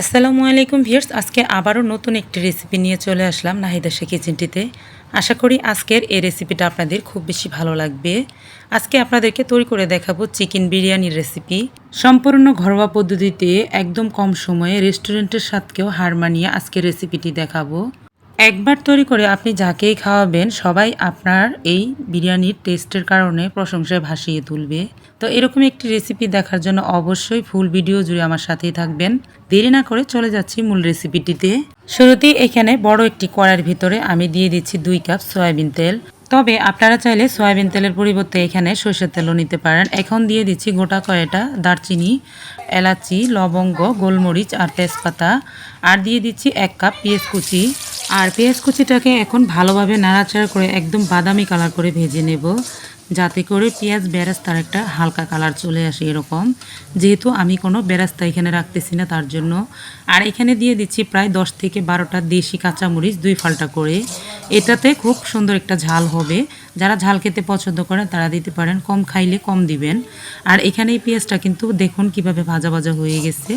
আসসালামু আলাইকুম ভিউয়ার্স, আজকে আবারও নতুন একটি রেসিপি নিয়ে চলে আসলাম নাহিদা শে কিচেনটিতে আশা করি আজকের এই রেসিপিটা আপনাদের খুব বেশি ভালো লাগবে। আজকে আপনাদেরকে তৈরি করে দেখাবো চিকেন বিরিয়ানির রেসিপি সম্পূর্ণ ঘরোয়া পদ্ধতিতে একদম কম সময়ে রেস্টুরেন্টের স্বাদকেও হার মানিয়ে আজকের রেসিপিটি দেখাবো। একবার তৈরি করে আপনি যাকেই খাওয়াবেন, সবাই আপনার এই বিরিয়ানির টেস্টের কারণে প্রশংসায় ভাসিয়ে তুলবে। তো এরকম একটি রেসিপি দেখার জন্য অবশ্যই ফুল ভিডিও জুড়ে আমার সাথেই থাকবেন। দেরি না করে চলে যাচ্ছি মূল রেসিপিটিতে শুরুতেই এখানে বড় একটি কড়াইয়ের ভিতরে আমি দিয়ে দিচ্ছি দুই কাপ সয়াবিন তেল। তবে আপনারা চাইলে সয়াবিন তেলের পরিবর্তে এখানে সর্ষের তেলও নিতে পারেন। এখন দিয়ে দিচ্ছি গোটা কয়েটা দারচিনি, এলাচি, লবঙ্গ, গোলমরিচ আর তেজপাতা। আর দিয়ে দিচ্ছি এক কাপ পেঁয়াজ কুচি। আর পেঁয়াজ কুচিটাকে এখন ভালোভাবে নাড়াচাড়া করে একদম বাদামি কালার করে ভেজে নেব। যাতে করে পেঁয়াজ বেরাস্তার একটা হালকা কালার চলে আসে এরকম। যেহেতু আমি কোনো বেরাস্তা এখানে রাখতেছি না তার জন্য। আর এখানে দিয়ে দিচ্ছি প্রায় দশ থেকে বারোটা দেশি কাঁচামরিচ দুই ফালটা করে। এটাতে খুব সুন্দর একটা ঝাল হবে। যারা ঝাল খেতে পছন্দ করেন, তারা দিতে পারেন। কম খাইলে কম দিবেন। আর এখানে এই পেঁয়াজটা কিন্তু দেখুন কীভাবে ভাজা ভাজা হয়ে গেছে।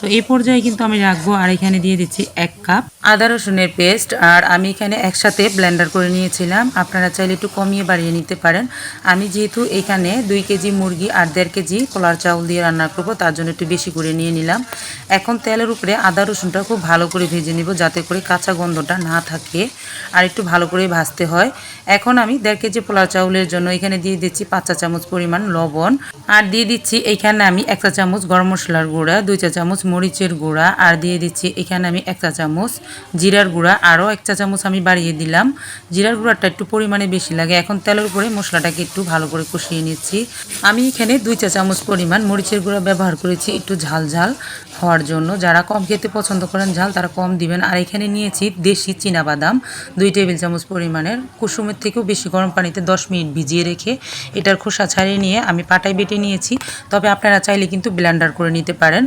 তো এই পর্যায়ে কিন্তু আমি রাখব আর এখানে দিয়ে দিচ্ছি এক কাপ আদা রসুনের পেস্ট। আর আমি এখানে একসাথে ব্লেন্ডার করে নিয়েছিলাম। আপনারা চাইলে একটু কমিয়ে বাড়িয়ে নিতে পারেন। আমি যেহেতু এখানে দুই কেজি মুরগি আর দেড় কেজি কলার চাউল দিয়ে রান্না করব, তার জন্য একটু বেশি করে নিয়ে নিলাম। এখন তেলের উপরে আদা রসুনটা খুব ভালো করে ভেজে নিব, যাতে করে কাঁচা গন্ধটা না থাকে। আর একটু ভালো করে ভাজতে হয়। এখন আমি দেড় কেজি পোলার চাউলের জন্য এখানে দিয়ে দিচ্ছি পাঁচ চা চামচ পরিমাণ লবণ। আর দিয়ে দিচ্ছি এখানে আমি এক চা চামচ গরম মশলার গুঁড়া, দুই চা চামচ মরিচের গুঁড়া, আর দিয়ে দিচ্ছি এখানে আমি এক চা চামচ জিরার গুঁড়া। আরও এক চা চামচ আমি বাড়িয়ে দিলাম। জিরার গুঁড়াটা একটু পরিমাণে বেশি লাগে। এখন তেলের উপরে মশলাটাকে একটু ভালো করে কষিয়ে নিচ্ছি। আমি এখানে দুই চা চামচ পরিমাণ মরিচের গুঁড়া ব্যবহার করেছি একটু ঝাল ঝাল হওয়ার জন্য। যারা কম খেতে পছন্দ করেন ঝাল তারা কম দিবেন। আর এখানে নিয়েছি দেশি বাদাম দুই টেবিল চামচ পরিমাণের। কুসুমের থেকেও বেশি গরম পানিতে দশ মিনিট ভিজিয়ে রেখে এটার খোসা ছাড়িয়ে নিয়ে আমি পাটায় বেটে নিয়েছি। তবে আপনারা চাইলে কিন্তু ব্লেন্ডার করে নিতে পারেন।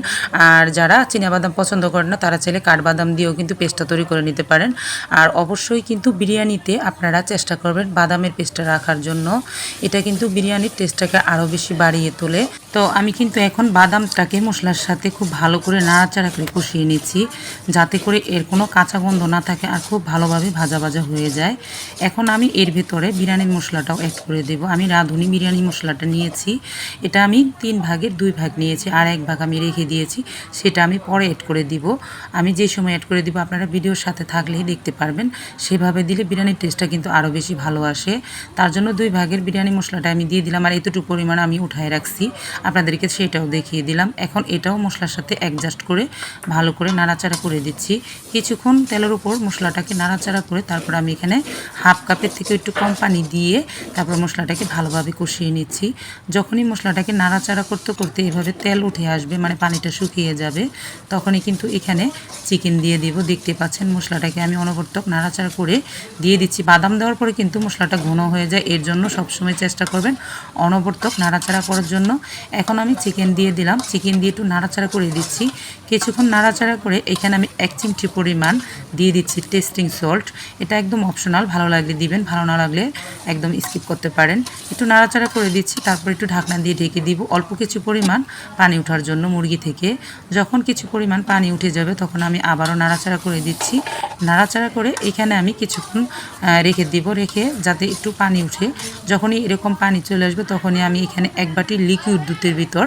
আর যারা বাদাম পছন্দ করেন না, তারা চাইলে কাঠবাদাম দিয়েও কিন্তু পেস্টটা তৈরি করে নিতে পারেন। আর অবশ্যই কিন্তু বিরিয়ানিতে আপনারা চেষ্টা করবেন বাদামের পেস্টটা রাখার জন্য। এটা কিন্তু বিরিয়ানির টেস্টটাকে আরও বেশি বাড়িয়ে তোলে। তো আমি কিন্তু এখন বাদামটাকে মশলার সাথে খুব ভালো করে নাড়াচাড়া করে কষিয়ে নিচ্ছি, যাতে করে এর কোনো কাঁচা গন্ধ না থাকে আর খুব ভালোভাবে ভাজা ভাজা হয়ে যায়। এখন আমি এর ভেতরে বিরিয়ানির মশলাটাও অ্যাড করে দেব। আমি রাঁধুনি বিরিয়ানি মশলাটা নিয়েছি। এটা আমি তিন ভাগের দুই ভাগ নিয়েছি। আর এক ভাগ আমি রেখে দিয়েছি। সেটা আমি পরে অ্যাড করে দিব। আমি যে সময় অ্যাড করে দিব, আপনারা ভিডিওর সাথে থাকলেই দেখতে পারবেন। সেভাবে দিলে বিরিয়ানির টেস্টটা কিন্তু আরও বেশি ভালো আসে। তার জন্য দুই ভাগের বিরিয়ানি মশলাটা আমি দিয়ে দিলাম। আর এতটুকু পরিমাণ আমি উঠায় রাখছি। আপনাদেরকে সেটাও দেখিয়ে দিলাম। এখন এটাও মশলার সাথে অ্যাডজাস্ট করে ভালো করে নাড়াচাড়া করে দিচ্ছি। কিছুক্ষণ তেলের উপর মশলাটাকে নাড়াচাড়া করে তারপর আমি এখানে হাফ কাপের থেকে একটু কম পানি দিয়ে তারপর মশলাটাকে ভালোভাবে কষিয়ে নিচ্ছি। যখনই মশলাটাকে নাড়াচাড়া করতে করতে এভাবে তেল উঠে আসবে মানে পানিটা শুকিয়ে যাবে, তখনই কিন্তু এখানে চিকেন দিয়ে দিব। দেখতে পাচ্ছেন মশলাটাকে আমি অনবর্তক নাড়াচাড়া করে দিয়ে দিচ্ছি। বাদাম দেওয়ার পরে কিন্তু মশলাটা ঘন হয়ে যায়, এর জন্য সবসময় চেষ্টা করবেন অনবর্তক নাড়াচাড়া করার জন্য। এখন আমি চিকেন দিয়ে দিলাম। চিকেন দিয়ে একটু নাড়াচাড়া করে দিচ্ছি। কিছুক্ষণ নাড়াচাড়া করে এখানে আমি এক চিমটি পরিমাণ দিয়ে দিচ্ছি টেস্টিং সল্ট। এটা একদম অপশনাল, ভালো লাগলে দিবেন, ভালো না লাগলে একদম স্কিপ করতে পারেন। একটু নাড়াচাড়া করে দিচ্ছি, তারপর একটু ঢাকনা দিয়ে ঢেকে দিব। অল্প কিছু পরিমাণ পানি ওঠার জন্য মুরগি থেকে। যখন কিছু পরিমাণ পানি উঠে যাবে, তখন আমি আবারও নাড়াচাড়া করে দিচ্ছি। নাড়াচাড়া করে এখানে আমি কিছুক্ষণ রেখে দিব। রেখে যাতে একটু পানি উঠে। যখনই এরকম পানি চলে আসবে, তখনই আমি এখানে এক বাটি লিকুইড দুধের ভিতর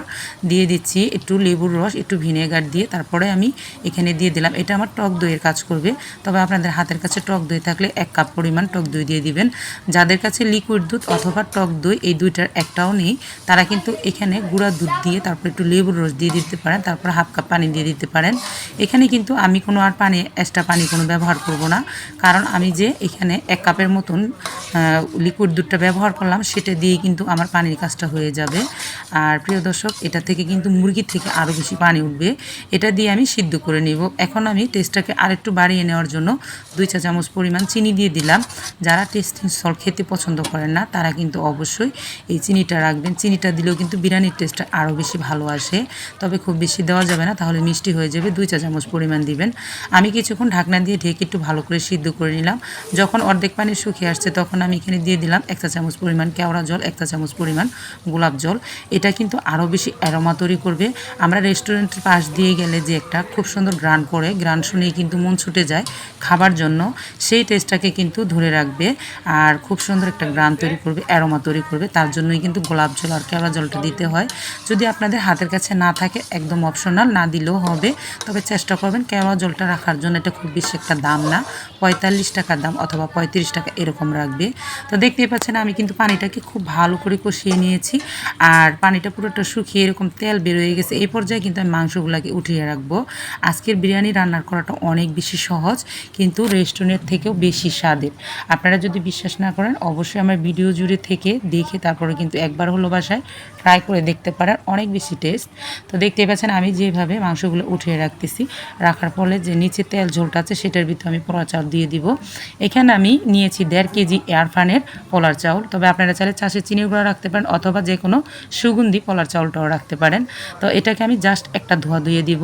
দিয়ে দিচ্ছি। একটু লেবুর রস, একটু ভিনেগার দিয়ে তারপরে আমি এখানে দিয়ে দিলাম। এটা আমার টক দইয়ের কাজ করবে। তবে আপনাদের হাতের কাছে টক দই থাকলে এক কাপ পরিমাণ টক দই দিয়ে দিবেন। যাদের কাছে লিকুইড দুধ অথবা টক দই এই দুইটার একটাও নেই। তারা কিন্তু এখানে গুঁড়া দুধ দিয়ে তারপর একটু লেবুর রস দিয়ে দিতে পারেন, তারপর হাফ কাপ পানি দিয়ে দিতে পারেন। এখানে কিন্তু আমি কোনো আর পানি এক্সট্রা পানি কোনো ব্যবহার করব না। কারণ আমি যে এখানে এক কাপের মতন লিকুইড দুধটা ব্যবহার করলাম, সেটা দিয়ে কিন্তু আমার পানির কাজটা হয়ে যাবে। আর প্রিয় দর্শক, এটা থেকে কিন্তু মুরগির থেকে আরও বেশি পানি উঠবে। এটা দিয়ে আমি সিদ্ধ করে নিব। এখন আমি টেস্টটাকে আরেকটু বাড়িয়ে নেওয়ার জন্য দুই চা চামচ পরিমাণ চিনি দিয়ে দিলাম। যারা টেস্টিং সল খেতে পছন্দ করেন না, তারা কিন্তু অবশ্যই এই চিনিটা রাখবেন। চিনিটা দিলেও কিন্তু বিরিয়ানির টেস্টটা আরও বেশি ভালো আসে। তবে খুব বেশি দেওয়া যাবে না, তাহলে মিষ্টি হয়ে যাবে। দুই চা চামচ পরিমাণ দিবেন। আমি কিছুক্ষণ ঢাকনা দিয়ে ঢেকে একটু ভালো করে সিদ্ধ করে নিলাম। যখন অর্ধেক পানি শুকিয়ে আসছে, তখন আমি এখানে দিয়ে দিলাম এক চা চামচ পরিমাণ কেওড়া জল, এক চা চামচ পরিমাণ গোলাপ জল। এটা কিন্তু আরও বেশি অ্যারোমা তৈরি করবে। আমরা রেস্টুরেন্টের পাশ দিয়ে গেলে যে একটা খুব সুন্দর গ্রান করে গ্রান শুনেই কিন্তু মন ছুটে যায় খাবার জন্য। সেই টেস্টটাকে কিন্তু ধরে রাখবে। আর খুব সুন্দর একটা গ্রান তৈরি করবে অ্যারোমা তৈরি করবে, তার জন্যই কিন্তু গোলাপ জল আর কেওড়া জলটা দিতে হয়। যদি আপনাদের হাতের কাছে না থাকে, একদম অপশনাল না দিলেও হবে। তবে চেষ্টা করবেন কেওড়া জলটা রাখার জন্য, এটা খুব বেশি একটা দাম না। পঁয়তাল্লিশ টাকার দাম অথবা পঁয়ত্রিশ টাকা এরকম রাখবে। তো দেখতেই পাচ্ছেন, আমি কিন্তু পানিটাকে খুব ভালো করে কষিয়ে নিয়েছি। আর পানিটা পুরোটা শুকিয়ে এরকম তেল বেরোয় গেছে, এই পর্যায়ে কিন্তু আমি মাংসগুলোকে উঠিয়ে রাখব। আজকের বিরিয়ানি রান্নার করাটা অনেক বেশি সহজ, কিন্তু রেস্টুরেন্ট থেকেও বেশি স্বাদের। আপনারা যদি বিশ্বাস না করেন অবশ্যই আমার ভিডিও জুড়ে থেকে দেখে তারপরে কিন্তু একবার হলো বাসায় ট্রাই করে দেখতে পারেন অনেক বেশি টেস্ট তো দেখতে পাচ্ছেন আমি যেভাবে মাংসগুলো উঠিয়ে রাখতেছি, রাখার ফলে যে নিচে তেল ঝোলটা আছে সেটার ভিতরে আমি পোলা চাউল দিয়ে দিব। এখানে আমি নিয়েছি দেড় কেজি এয়ারফানের পোলার চাউল। তবে আপনারা চাইলে চাষের চিনির গুঁড়া রাখতে পারেন অথবা যে কোনো সুগন্ধি পোলার চাউলটাও রাখতে পারেন। তো এটাকে আমি জাস্ট একটা ধোয়া ধুয়ে দিব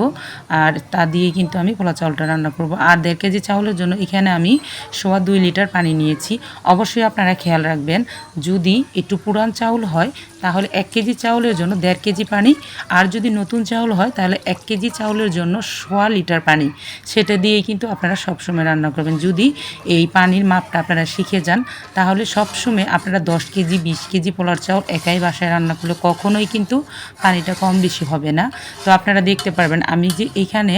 আর তা দিয়ে কিন্তু আমি পোলা চাউলটা রান্না করব। আর দেড় কেজি চাউলের জন্য এখানে আমি সোয়া দুই লিটার পানি নিয়েছি। অবশ্যই আপনারা খেয়াল রাখবেন, যদি একটু পুরান চাউল হয়, তাহলে এক কেজি চাউলের জন্য দেড় কেজি পানি, আর যদি নতুন চাউল হয়, তাহলে এক কেজি চাউলের জন্য সোয়া লিটার পানি। সেটা দিয়েই কিন্তু আপনারা সবসময় রান্না করবেন। যদি এই পানির মাপটা আপনারা শিখে যান, তাহলে সবসময় আপনারা দশ কেজি, বিশ কেজি পোলার চাউল একাই বাসায় রান্না করলে কখনোই কিন্তু পানিটা কম বেশি হবে না। তো আপনারা দেখতে পারবেন, আমি যে এখানে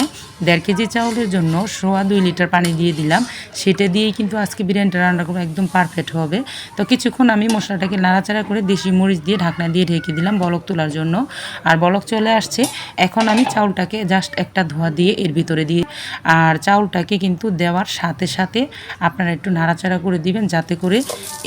দেড় কেজি চাউলের জন্য সোয়া দুই লিটার পানি দিয়ে দিলাম, সেটা দিয়েই কিন্তু আজকে বিরিয়ানিটা রান্না করব, একদম পারফেক্ট হবে। তো কিছুক্ষণ আমি মশলাটাকে নাড়াচাড়া করে দেশি মরিচ দিয়ে ঢাকনা দিয়ে ঢেকে দিলাম বলক তোলার জন্য। আর বলক চলে আসছে। এখন আমি চাউলটাকে জাস্ট একটা ধোয়া দিয়ে এর ভিতরে দিয়ে আর চাউলটাকে কিন্তু দেওয়ার সাথে সাথে আপনারা একটু নাড়াচাড়া করে দিবেন যাতে করে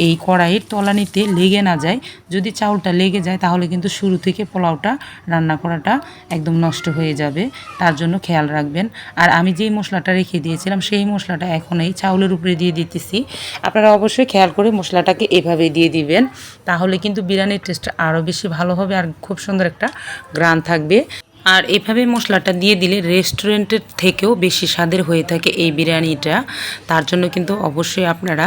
এই কড়াইয়ের তলানিতে লেগে না যায়। যদি চাউলটা লেগে যায় তাহলে কিন্তু শুরু থেকে পোলাওটা, রান্না করাটা একদম নষ্ট হয়ে যাবে। তার জন্য খেয়াল রাখবেন। আর আমি যেই মশলাটা রেখে দিয়েছিলাম সেই মশলাটা এখন এই চাউলের উপরে দিয়ে দিতেছি। আপনারা অবশ্যই খেয়াল করে মশলাটাকে এভাবে দিয়ে দিবেন। তাহলে কিন্তু বিরিয়ানির টেস্টটা আরও বেশি ভালো হবে আর খুব সুন্দর একটা গ্রান থাকবে। আর এভাবে মশলাটা দিয়ে দিলে রেস্টুরেন্টের থেকেও বেশি স্বাদের হয়ে থাকে এই বিরিয়ানিটা। তার জন্য কিন্তু অবশ্যই আপনারা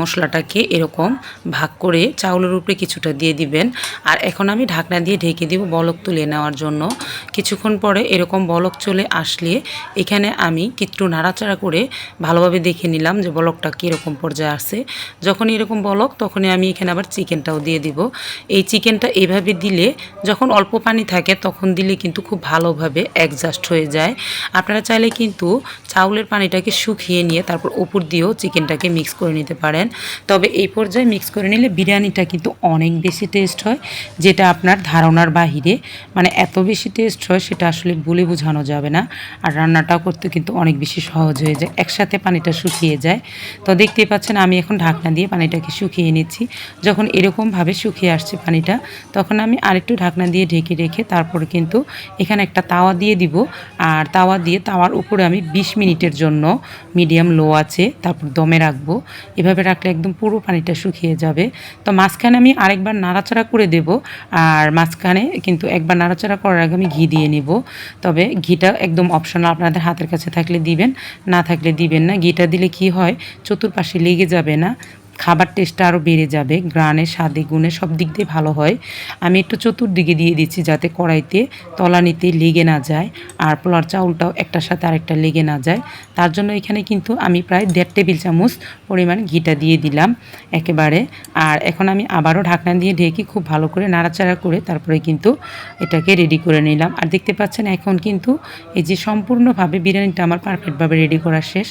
মশলাটাকে এরকম ভাগ করে চাউলের উপরে কিছুটা দিয়ে দিবেন। আর এখন আমি ঢাকনা দিয়ে ঢেকে দিব বলক তুলে নেওয়ার জন্য। কিছুক্ষণ পরে এরকম বলক চলে আসলে এখানে আমি একটু নাড়াচাড়া করে ভালোভাবে দেখে নিলাম যে বলকটা কীরকম পর্যায়ে আসে যখন এরকম বলক, তখনই আমি এখানে আবার চিকেনটাও দিয়ে দিব। এই চিকেনটা এভাবে দিলে যখন অল্প পানি থাকে, তখন দিলে কিন্তু খুব ভালোভাবে অ্যাডজাস্ট হয়ে যায়। আপনারা চাইলে কিন্তু চাউলের পানিটাকে শুকিয়ে নিয়ে তারপর উপর দিয়েও চিকেনটাকে মিক্স করে নিতে পারেন। তবে এই পর্যায়ে মিক্স করে নিলে বিরিয়ানিটা কিন্তু অনেক বেশি টেস্ট হয়, যেটা আপনার ধারণার বাহিরে মানে এত বেশি টেস্ট হয় সেটা আসলে বলে বোঝানো যাবে না। আর রান্নাটাও করতে কিন্তু অনেক বেশি সহজ হয়ে যায়, একসাথে পানিটা শুকিয়ে যায়। তো দেখতেই পাচ্ছেন আমি এখন ঢাকনা দিয়ে পানিটাকে শুকিয়ে নিচ্ছি। যখন এরকমভাবে শুকিয়ে আসছে পানিটা, তখন আমি আরেকটু ঢাকনা দিয়ে ঢেকে রেখে তারপর কিন্তু এখানে একটা তাওয়া দিয়ে দিব। আর তাওয়া দিয়ে তাওয়ার উপরে আমি 20 মিনিটের জন্য মিডিয়াম লো আছে, তারপর দমে রাখব। এভাবে রাখলে একদম পুরো পানিটা শুকিয়ে যাবে। তো মাঝখানে আমি আরেকবার নাড়াচাড়া করে দেব। আর মাঝখানে কিন্তু একবার নাড়াচাড়া করার আগে আমি ঘি দিয়ে নিব। তবে ঘিটা একদম অপশনাল আপনাদের হাতের কাছে থাকলে দিবেন, না থাকলে দিবেন না। ঘিটা দিলে কি হয়? চতুর্পাশে লেগে যাবে না। খাবার টেস্টটা আরও বেড়ে যাবে গ্রানে স্বাদে, গুণে, সব দিক দিয়ে ভালো হয়। আমি একটু চতুর্দিকে দিয়ে দিচ্ছি যাতে কড়াইতে তলানিতে লেগে না যায় আর পোলার চাউলটাও একটার সাথে আরেকটা লেগে না যায়। তার জন্য এখানে কিন্তু আমি প্রায় দেড় টেবিল চামচ পরিমাণ ঘিটা দিয়ে দিলাম একেবারে। আর এখন আমি আবারও ঢাকনা দিয়ে ঢেকে খুব ভালো করে নাড়াচাড়া করে তারপরে কিন্তু এটাকে রেডি করে নিলাম। আর দেখতে পাচ্ছেন এখন কিন্তু এই যে সম্পূর্ণভাবে বিরিয়ানিটা আমার পারফেক্টভাবে রেডি করা শেষ।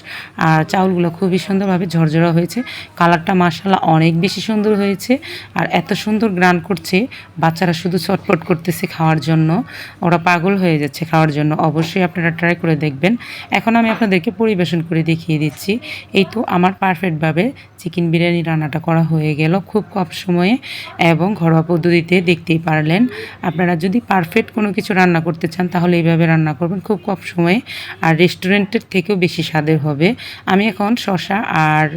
আর চাউলগুলো খুবই সুন্দরভাবে ঝরঝরা হয়েছে। কালারটা মাসাল্লাহ অনেক বেশি সুন্দর হয়েছে। আর এত সুন্দর গ্রান করছে, বাচ্চারা শুধু চটপট করতেছে খাওয়ার জন্য। ওরা পাগল হয়ে যাচ্ছে খাওয়ার জন্য। অবশ্যই আপনারা ট্রাই করে দেখবেন। এখন আমি আপনাদেরকে পরিবেশন করে দেখিয়ে দিচ্ছি। এই তো আমার পারফেক্টভাবে চিকেন বিরিয়ানি রান্নাটা করা হয়ে গেল খুব কম সময়ে এবং ঘরোয়া পদ্ধতিতে দেখতেই পারলেন। আপনারা যদি পারফেক্ট কোনো কিছু রান্না করতে চান, তাহলে এইভাবে রান্না করবেন খুব কম সময়ে। আর রেস্টুরেন্টের থেকেও বেশি স্বাদের হবে। আমি এখন শশা আর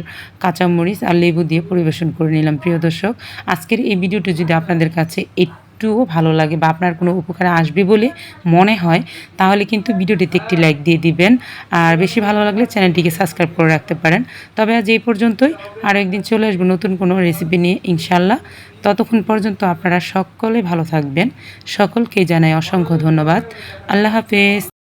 কাঁচামরিচ আর লেবু দিয়ে পরিবেশন করে নিলাম। প্রিয় দর্শক, আজকের এই ভিডিওটি যদি আপনাদের কাছে একটুও ভালো লাগে বা আপনার কোনো উপকারে আসবে বলে মনে হয়, তাহলে কিন্তু ভিডিওটিতে একটি লাইক দিয়ে দিবেন। আর বেশি ভালো লাগলে চ্যানেলটিকে সাবস্ক্রাইব করে রাখতে পারেন। তবে আজ এই পর্যন্তই। আরও একদিন চলে আসব নতুন কোনো রেসিপি নিয়ে ইনশাল্লাহ ততক্ষণ পর্যন্ত আপনারা সকলে ভালো থাকবেন। সকলকে জানাই অসংখ্য ধন্যবাদ। আল্লাহ হাফেজ।